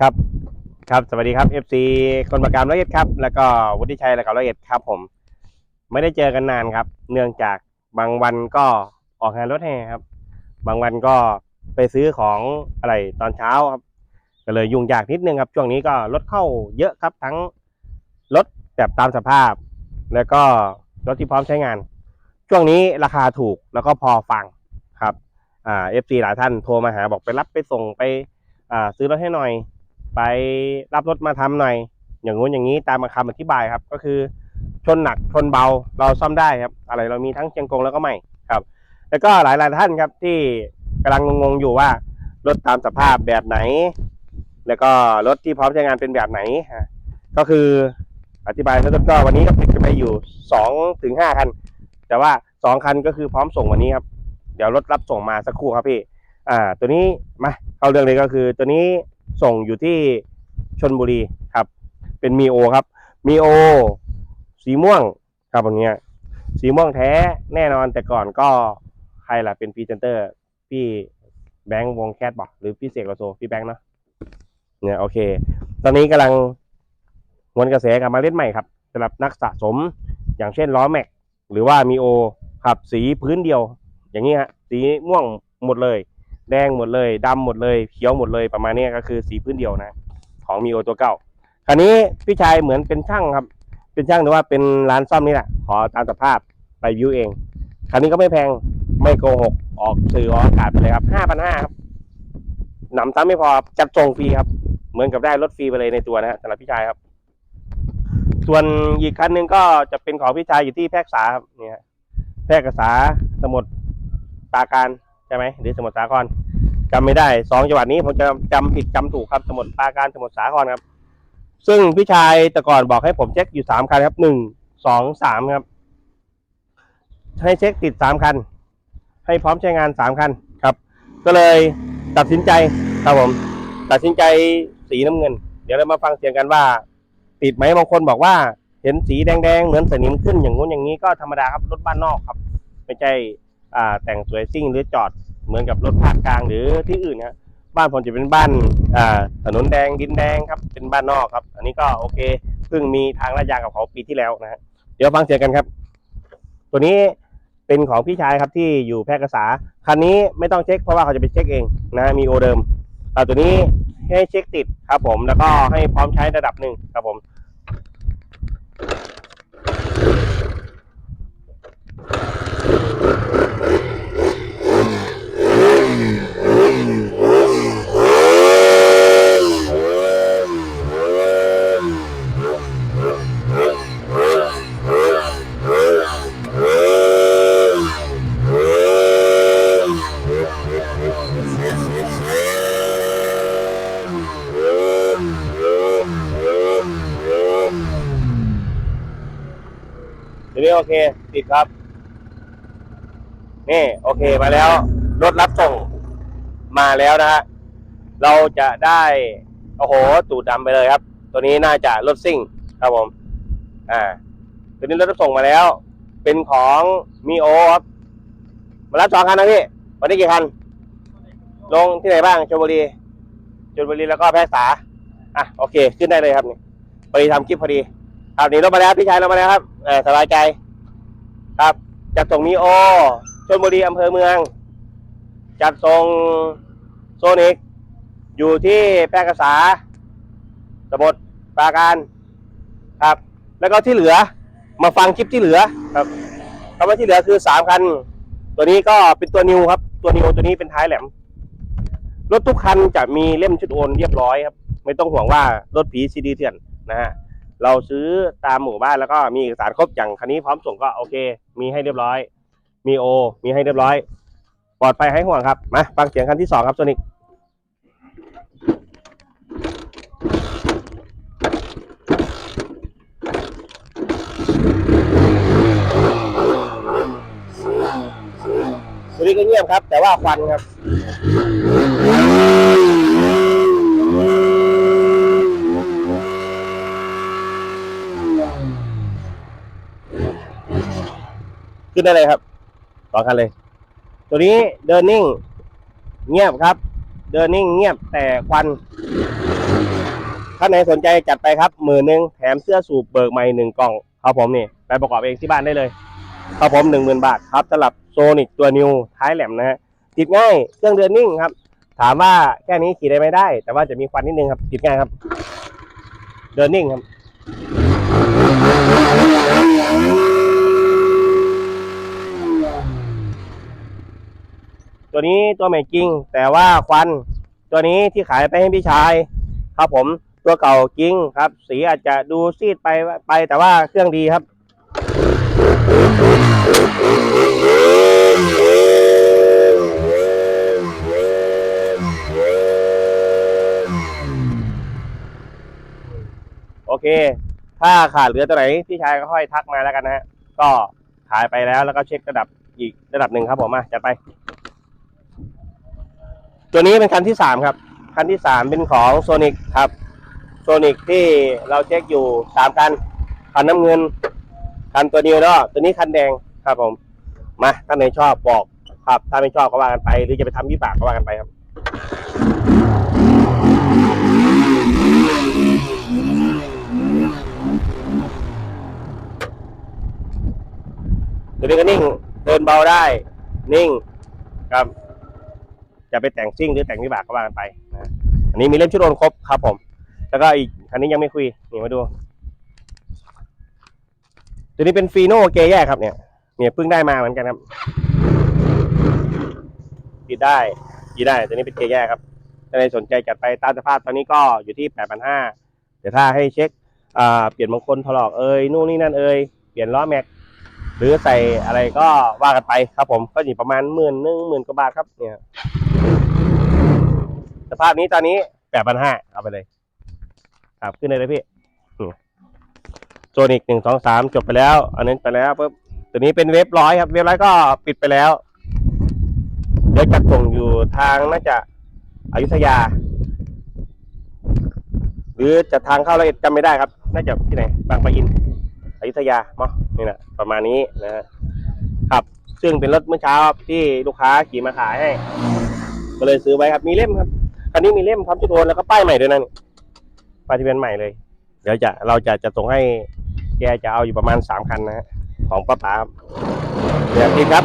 ครับ ครับ สวัสดีครับ FC คนประการร้อยเอ็ดครับ แล้วก็วุฒิชัยแล้วก็ร้อยเอ็ดครับ ผม ไม่ได้เจอกันนานครับ เนื่องจากบางวันก็ออกงานรถแห่ครับ บางวันก็ไปซื้อของอะไรตอนเช้าครับ ก็เลยยุ่งยากนิดนึงครับ ช่วงนี้ก็รถเข้าเยอะครับ ทั้งรถแบบตามสภาพ แล้วก็รถที่พร้อมใช้งาน ช่วงนี้ราคาถูกแล้วก็พอฟังครับ อ่า FC หลายท่านโทรมาหาบอกไปรับไปส่งไป อ่า ซื้อรถให้หน่อย ไปรับรถมาทำหน่อย อย่างงู้นอย่างนี้ตามคำอธิบายครับ ก็คือชนหนักชนเบาเราซ่อมได้ครับ อะไรเรามีทั้งเชียงกงแล้วก็ไม่ครับ แล้วก็หลายหลายๆท่านครับที่กำลังงงๆอยู่ว่ารถตามสภาพแบบไหน แล้วก็รถที่พร้อมใช้งานเป็นแบบไหนฮะก็คืออธิบายเบื้องต้นก็วันนี้ก็ติดกันไปอยู่สองถึงห้าคัน แต่ว่าสองคันก็คือพร้อมส่งวันนี้ครับ เดี๋ยวรถรับส่งมาสักครู่ครับพี่ อ่า ตัวนี้มาเข้าเรื่องเลยก็คือตัวนี้ ส่งอยู่ที่ชนบุรีครับ เป็นมีโอครับ มีโอ สีม่วงครับตรงเนี้ยสีม่วงแท้แน่นอนแต่ก่อนก็ใครล่ะเป็นพรีเซนเตอร์ พี่แบงค์วงแคทบอกหรือพี่เสกโลโซพี่แบงค์เนาะเนี่ยโอเค ตอนนี้กำลังวนกระแสกลับมาเล่นใหม่ครับสำหรับนักสะสมอย่างเช่นล้อแม็กหรือว่ามีโอครับสีพื้นเดียว อย่างนี้ฮะสีม่วงหมดเลย แดงหมดเลยดำหมดเลยเขียวหมดเลยประมาณนี้ก็คือสีพื้นเดียวนะ ของมีโอตัวเก่าคราวนี้พี่ชายเหมือนเป็นช่างครับ เป็นช่างหรือว่าเป็นร้านซ่อมนี่แหละขอตามสภาพไปวิวเอง คราวนี้ก็ไม่แพงไม่โกหกออกสื่อออกอากาศไปเลยครับห้าพันห้าครับหนำซ้ำไม่พอจัดส่งฟรีครับ เหมือนกับได้รถฟรีไปเลยในตัวนะฮะสำหรับพี่ชายครับ ส่วนอีกคันหนึ่งก็จะเป็นของพี่ชายอยู่ที่แพรกษาครับเนี่ยฮะแพรกษาสมุทรปราการ ใช่ไหมหรือสมุทรสาครจำไม่ได้สองจังหวัดนี้ผมจะจำผิดจำถูกครับสมุทรปราการสมุทรสาครครับ ซึ่งพี่ชายแต่ก่อนบอกให้ผมเช็คอยู่สามคันครับหนึ่งสองสามครับ ให้เช็คติดสามคัน ให้พร้อมใช้งานสามคันครับ ก็เลยตัดสินใจครับผมตัดสินใจสีน้ำเงิน เดี๋ยวเรามาฟังเสียงกันว่า ติดไหมบางคนบอกว่าเห็นสีแดงๆ เหมือนสนิมขึ้นอย่างงู้นอย่างนี้ก็ธรรมดาครับรถบ้านนอกครับ ไม่ใช่ แต่งสวยซิ่งหรือจอดเหมือนกับรถภาคกลางหรือที่อื่นนะบ้านผมจะเป็นบ้านอ่าถนนแดงดินแดงครับเป็นบ้านนอกครับ อันนี้ก็โอเคเพิ่งมีทางลาดยางกับเขาปีที่แล้วนะฮะเดี๋ยวฟังเสียงกันครับ ตัวนี้เป็นของพี่ชายครับที่อยู่แพร่กษาคันนี้ไม่ต้องเช็คเพราะว่าเขาจะไปเช็คเองนะมีโอเดิมอ่าตัวนี้ให้เช็คติดครับผมแล้วก็ให้พร้อมใช้ระดับหนึ่งครับผม นี้โอเค ติดครับ นี่ โอเคมาแล้ว รถรับส่งมาแล้วนะฮะ เราจะได้ โอ้โห ตูดดำไปเลยครับ ตัวนี้น่าจะรถซิ่ง ครับผม อ่า ตัวนี้รถรับส่งมาแล้ว เป็นของมีโอครับ มารับสองคันนะพี่ วันนี้กี่คัน ลงที่ไหนบ้างชลบุรีชลบุรีแล้วก็แพร่กษาอะ โอเค ขึ้นได้เลยครับนี่พอดีทำคลิปพอดี ครับนี่รถมาแล้วพี่ชายรถมาแล้วครับเออสบายใจ ครับ จัดส่งมีโอชลบุรีอำเภอเมือง จัดส่งโซนิกอยู่ที่แพร่กษา สมุทรปราการครับ แล้วก็ที่เหลือมาฟังคลิปที่เหลือครับคำว่าที่เหลือคือสามคัน ตัวนี้ก็เป็นตัวนิวครับ ตัวนิวตัวนี้เป็นท้ายแหลม รถทุกคันจะมีเล่มชุดโอนเรียบร้อยครับ ไม่ต้องห่วงว่ารถผีซีดีเถื่อนนะฮะ เราซื้อตามหมู่บ้านแล้วก็มีเอกสารครบอย่างคันนี้พร้อมส่งก็โอเค มีให้เรียบร้อย มีโอ มีให้เรียบร้อย ปลอดภัยให้ห่วงครับ มาฟังเสียงคันที่สองครับโซนิกตัวนี้ก็เงียบครับ แต่ว่าควันครับ ขึ้นได้เลยครับสองคันเลย ตัวนี้เดินนิ่ง เงียบครับ เดินนิ่งเงียบแต่ควันท่านไหนสนใจจัดไปครับหมื่นหนึ่งแถมเสื้อสูบเบิกใหม่หนึ่งกล่องครับผมนี่ไปประกอบเองที่บ้านได้เลยครับผมหนึ่งหมื่นบาทครับสำหรับโซนิกตัวนิวท้ายแหลมนะฮะติดง่ายเครื่องเดือนนิ่งครับ ถามว่าแค่นี้ขี่ได้ไหมได้ แต่ว่าจะมีควันนิดนึงครับติดง่ายครับ เดินนิ่งครับ ตัวนี้ตัวใหม่จริงแต่ว่าควันตัวนี้ที่ขายไปให้พี่ชาย ครับผมตัวเก่าจริงครับ สีอาจจะดูซีดไปไปแต่ว่าเครื่องดีครับ โอเค ถ้าขาดเหลือตัวไหนพี่ชายก็ค่อยทักมาแล้วกันนะฮะก็ขายไปแล้วแล้วก็เช็คระดับอีกระดับหนึ่งครับผมมาจัดไป ตัวนี้เป็นคันที่สามครับ คันที่สามเป็นของโซนิกครับโซนิกที่เราเช็คอยู่สามคัน คันน้ำเงิน คันตัวนิวเนาะตัวนี้คันแดงครับผม มาถ้าไหนชอบบอกครับ ถ้าไม่ชอบก็ว่ากันไป หรือจะไปทำวิบากก็ว่ากันไปครับตัวนี้ก็นิ่ง เดินเบาได้ นิ่งครับ จะไปแต่งซิ่งหรือแต่งวิบากก็ว่ากันไปนะอันนี้มีเล่มชุดโอนครบครับผม แล้วก็อีกคันนี้ยังไม่คุยนี่มาดูตัวนี้เป็นฟีโน่เกย์แยกครับเนี่ยเนี่ยเพิ่งได้มาเหมือนกันครับติดได้ยีได้ตัวนี้เป็นเกย์แยกครับถ้าใครสนใจจัดไปตามสภาพตอนนี้ก็อยู่ที่แปดพันห้าเดี๋ยวถ้าให้เช็คอ่าเปลี่ยนบางคนถลอกเอ้ยนู่นนี่นั่นเอ้ยเปลี่ยนล้อแม็กหรือใส่อะไรก็ว่ากันไปครับผมก็อยู่ประมาณหมื่นหนึ่งหมื่นกว่าบาทครับเนี่ย สภาพนี้ตอนนี้แปดพันห้าเอาไปเลย ครับขึ้นเลยเลยพี่โซนิกหนึ่งสองสามจบไปแล้ว อันนั้นไปแล้วปุ๊บตัวนี้เป็นเว็บร้อยครับ เว็บร้อยก็ปิดไปแล้ว เดี๋ยวจัดส่งอยู่ทางน่าจะอยุธยา หรือจะทางเข้าละเอียดจำไม่ได้ครับ น่าจะที่ไหน บางปะอินอยุธยาเนาะนี่นะประมาณนี้นะครับ ซึ่งเป็นรถเมื่อเช้าที่ลูกค้าขี่มาขายให้ ก็เลยซื้อไว้ครับ มีเล่มครับ คันนี้มีเล่มพร้อมจุดโอนแล้วก็ป้ายใหม่ด้วยนะนี่ป้ายทะเบียนใหม่เลย เดี๋ยวจะเราจะจะส่งให้แกจะเอาอยู่ประมาณสามคันนะฮะของป้าป๋าเดี๋ยวพี่ครับ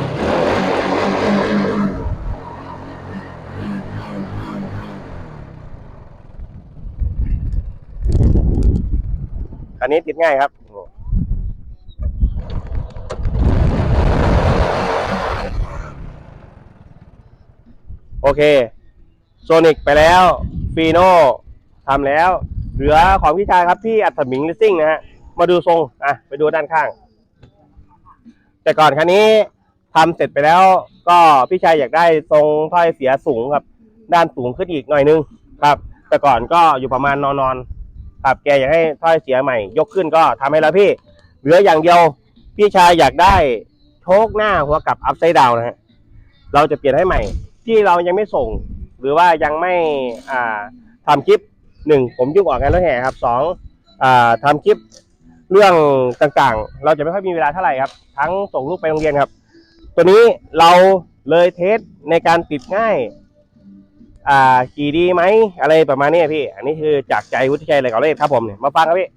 อันนี้ติดง่ายครับโอเค โซนิกไปแล้วฟีโน่ทำแล้ว เหลือของพี่ชายครับที่อัศมิงลิสซิ่งนะฮะ มาดูทรง อะ ไปดูด้านข้าง แต่ก่อนคันนี้ทำเสร็จไปแล้ว ก็พี่ชายอยากได้ทรงถ้อยเสียสูงครับ ด้านสูงขึ้นอีกหน่อยนึงครับ แต่ก่อนก็อยู่ประมาณนอนนอนครับแกอยากให้ถ้อยเสียใหม่ ยกขึ้นก็ทำให้แล้วพี่ เหลืออย่างเดียว พี่ชายอยากได้โชคหน้าหัวกลับอัพไซด์ดาวนะฮะเราจะเปลี่ยนให้ใหม่ ที่เรายังไม่ส่ง หรือว่ายังไม่อ่าทำคลิปหนึ่งผมยุ่งออกงานรถแห่ครับสองทำคลิปเรื่องต่างๆ เราจะไม่ค่อยมีเวลาเท่าไหร่ครับ ทั้งส่งลูกไปโรงเรียนครับ ตัวนี้เราเลยเทสในการติดง่ายอ่าขี่ดีไหมอะไรประมาณนี้พี่ อันนี้คือจากใจวุฒิชัยเลยก่อนเลยครับผมเนี่ยมาฟังครับพี่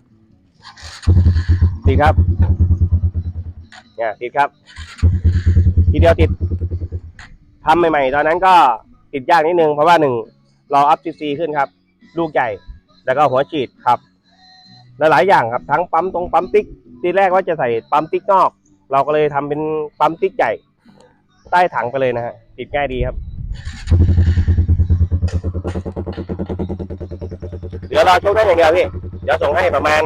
ติดครับเนี่ยติดครับ ทีเดียวติดทำใหม่ ๆ ตอนนั้นก็ ติดยากนิดนึงเพราะว่าหนึ่งเราอัพซีซีขึ้นครับ ลูกใหญ่แล้วก็หัวฉีดครับลหลายอย่างครับทั้งปั๊มตรงปั๊มติ๊กทีแรกว่าจะใส่ปั๊มติ๊กนอก เราก็เลยทำเป็นปั๊มติ๊กใหญ่ ใต้ถังไปเลยนะฮะติดง่ายดีครับ เดี๋ยวรอชมได้อย่างเดียวพี่เดี๋ยวส่งให้ประมาณ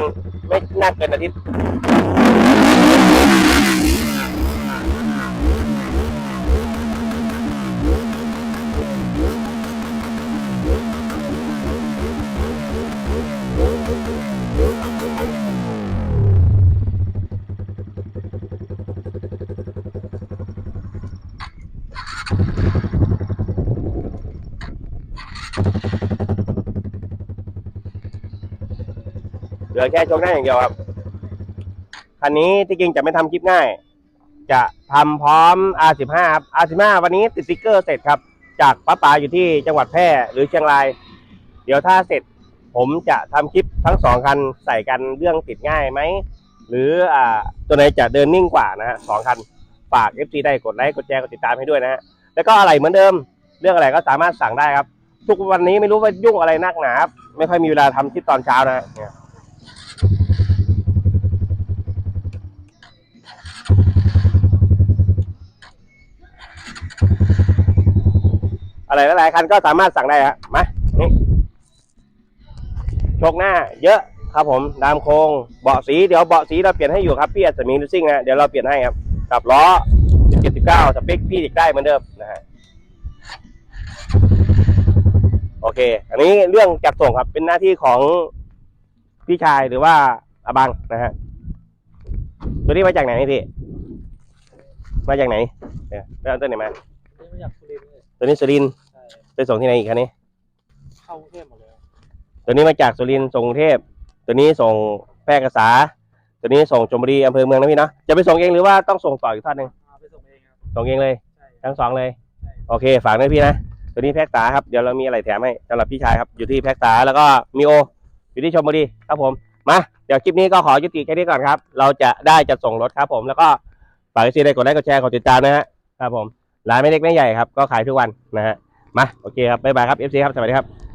ไม่น่าเกินอาทิตย์ ลือแค่ชกหน้าอย่างเดียวครับ คันนี้ที่จริงจะไม่ทำคลิปง่าย จะทำพร้อม R15 ครับ R15 วันนี้ติดสติ๊กเกอร์เสร็จครับ จากป้าป๋าอยู่ที่จังหวัดแพร่หรือเชียงราย เดี๋ยวถ้าเสร็จผมจะทำคลิปทั้งสองคันใส่กันเรื่องติดง่ายไหม หรืออ่าตัวไหนจะเดินนิ่งกว่านะฮะสองคันฝาก FC ได้กดไลค์กดแชร์กดติดตามให้ด้วยนะฮะแล้วก็อะไรเหมือนเดิม เรื่องอะไรก็สามารถสั่งได้ครับ ทุกวันนี้ไม่รู้ว่ายุ่งอะไรนักหนาครับไม่ค่อยมีเวลาทำคลิปตอนเช้านะฮะเนี่ย อะไรหลายๆคันก็สามารถสั่งได้ฮะมานี่โชกหน้า เยอะครับผมดามโครงเบาะสีเดี๋ยวเบาะสีเราเปลี่ยนให้อยู่ครับพี่อัศมีลูซิ่งนะเดี๋ยวเราเปลี่ยนให้ครับกับล้อ17 19สเปคพี่อีกได้เหมือนเดิมนะฮะโอเค อันนี้เรื่องจัดส่งครับเป็นหน้าที่ของพี่ชายหรือว่าอาบังนะฮะตัวนี้มาจากไหนพี่มาจากไหนเนี่ยไปเอาตัวไหนมานี่มาจากสุรินทร์เลยตัวนี้สุรินทร์ใช่ ไปส่งที่ไหนอีกคันนี้เข้ากรุงเทพหมดเลยตัวนี้มาจากสุรินทร์ส่งกรุงเทพตัวนี้ส่งแพร่กษา ตัวนี้ส่งชลบุรีอำเภอเมืองนะพี่เนาะจะไปส่งเองหรือว่าต้องส่งต่ออีกท่านหนึ่งเอาไปส่งเองครับส่งเองเลย ใช่ทั้งสองเลยใช่โอเค ฝากด้วยพี่นะ ตัวนี้แพ็กษาครับ เดี๋ยวเรามีอะไรแถมให้สำหรับพี่ชายครับ อยู่ที่แพ็กษาแล้วก็มีโอ อยู่ที่ชมบุรีครับผม มา เดี๋ยวคลิปนี้ก็ขอยุติแค่นี้ก่อนครับ เราจะได้จัดส่งรถครับผม แล้วก็ฝากซีได้กดไลค์กดแชร์กดติดตามนะฮะ ครับผม ร้านไม่เล็กไม่ใหญ่ครับ ก็ขายทุกวันนะฮะ มาโอเคครับบ๊ายบายครับ FC ครับสวัสดีครับ